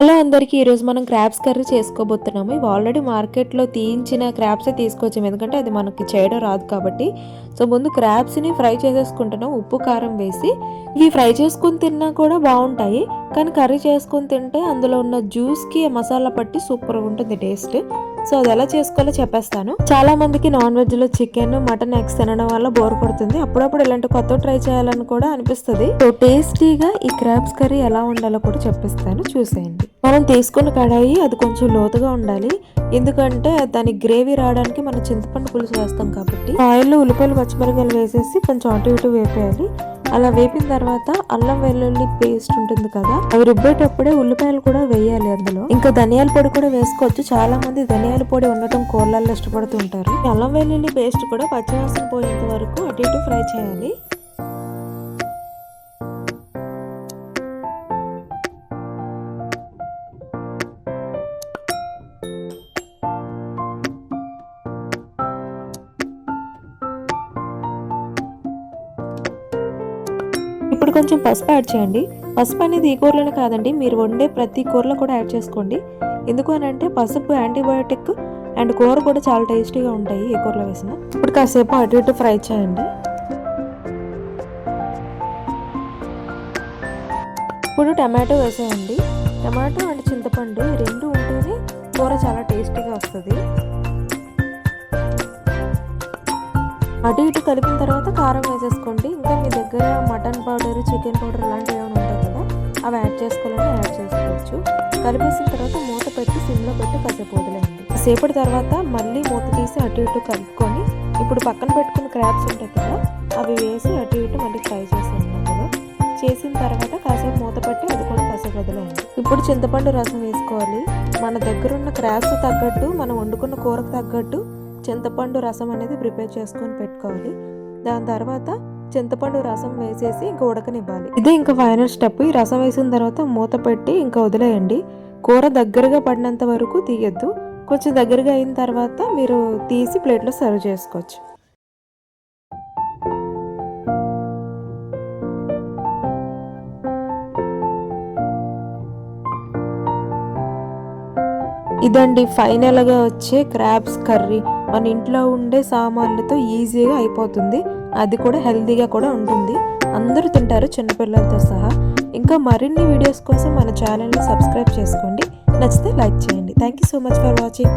Hello అందరికీ ఈరోజు మనం క్రాబ్స్ కర్రీ చేసుకోబోతున్నాము. ఇవి ఆల్రెడీ మార్కెట్లో తీయించిన క్రాబ్సే తీసుకొచ్చాము. ఎందుకంటే అది మనకి చేయడం రాదు కాబట్టి. సో ముందు క్రాబ్స్ని ఫ్రై చేసేసుకుంటున్నాం ఉప్పు కారం వేసి. ఇవి ఫ్రై చేసుకుని తిన్నా కూడా బాగుంటాయి. కానీ కర్రీ చేసుకొని తింటే అందులో ఉన్న జ్యూస్కి మసాలా పట్టి సూపర్ ఉంటుంది టేస్ట్. సో అది ఎలా చేసుకోవాలో చెప్పేస్తాను. చాలా మందికి నాన్ వెజ్లో చికెన్ మటన్ ఎగ్స్ తినడం వల్ల బోర్ కొడుతుంది. అప్పుడప్పుడు ఇలాంటి కొత్త ట్రై చేయాలని కూడా అనిపిస్తుంది. సో టేస్టీగా ఈ క్రాబ్స్ కర్రీ ఎలా ఉండాలో కూడా చెప్పిస్తాను. చూసేయండి. మనం తీసుకున్న కడాయి అది కొంచెం లోతుగా ఉండాలి. ఎందుకంటే దాని గ్రేవీ రావడానికి మనం చింతపండు పులుసు వేస్తాం కాబట్టి ఆయిల్ ఉల్లిపాయలు పచ్చిమిరకాయలు వేసేసి కొంచెం అటు ఇటు వేపేయాలి. అలా వేపిన తర్వాత అల్లం వెల్లుల్లి పేస్ట్ ఉంటుంది కదా అవి రుబ్బేటప్పుడే ఉల్లిపాయలు కూడా వేయాలి అందులో. ఇంకా ధనియాల పొడి కూడా వేసుకోవచ్చు. చాలా మంది ధనియాల పొడి ఉండటం కూరలలో ఇష్టపడుతూ ఉంటారు. ఈ అల్లం వెల్లుల్లి పేస్ట్ కూడా పచ్చివాసన పోయేంత వరకు అటు ఇటు ఫ్రై చేయాలి. ఇప్పుడు కొంచెం పసుపు యాడ్ చేయండి. పసుపు అనేది ఈ కూరలోనే కాదండి మీరు వండే ప్రతి కూరలో కూడా యాడ్ చేసుకోండి. ఎందుకు అని అంటే పసుపు యాంటీబయోటిక్ అండ్ కూర కూడా చాలా టేస్టీగా ఉంటాయి ఈ కూరలో వేసిన. ఇప్పుడు కాసేపు అటు ఇటు ఫ్రై చేయండి. ఇప్పుడు టమాటో వేసేయండి. టమాటో అండ్ చింతపండు రెండు ఉంటేనే కూర చాలా టేస్టీగా వస్తుంది. అటు ఇటు కలిపిన తర్వాత కారం వేసేసుకోండి. ఇంకా మీ దగ్గర మటన్ పౌడర్ చికెన్ పౌడర్ అలాంటివి ఏమైనా ఉంటాయి కదా అవి యాడ్ చేసుకోవాలంటే యాడ్ చేసుకోవచ్చు. కలిపేసిన తర్వాత మూత పెట్టి సిమ్లో పెట్టి కాసేపు వదిలేయండి. సేపటి తర్వాత మళ్ళీ మూత తీసి అటు ఇటు కలుపుకొని ఇప్పుడు పక్కన పెట్టుకున్న క్రాబ్స్ ఉంటాయి కదా అవి వేసి అటు ఇటు మళ్ళీ ఫ్రై చేసేయండి చేసిన తర్వాత కాసేపు మూత పెట్టి అది కూడా కాసేపు వదిలేయండి. ఇప్పుడు చింతపండు రసం వేసుకోవాలి. మన దగ్గర ఉన్న క్రాబ్స్ తగ్గట్టు మనం వండుకున్న కూరకు తగ్గట్టు చింతపండు రసం అనేది ప్రిపేర్ చేసుకొని పెట్టుకోవాలి. దాని తర్వాత చింతపండు రసం వేసేసి ఇంకా ఉడకనివ్వాలి. ఇదే ఇంకా ఫైనల్ స్టెప్. ఈ రసం వేసిన తర్వాత మూత పెట్టి ఇంకా వదిలేయండి. కూర దగ్గరగా పడినంత వరకు తీయద్దు. కొంచెం దగ్గరగా అయిన తర్వాత మీరు తీసి ప్లేట్లో సర్వ్ చేసుకోవచ్చు. ఇదండి ఫైనల్గా వచ్చే క్రాబ్స్ కర్రీ. మన ఇంట్లో ఉండే సామాన్లతో ఈజీగా అయిపోతుంది. అది కూడా హెల్తీగా కూడా ఉంటుంది. అందరూ తింటారు చిన్నపిల్లలతో సహా. ఇంకా మరిన్ని వీడియోస్ కోసం మన ఛానల్ని సబ్స్క్రైబ్ చేసుకోండి. నచ్చితే లైక్ చేయండి. Thank you so much for watching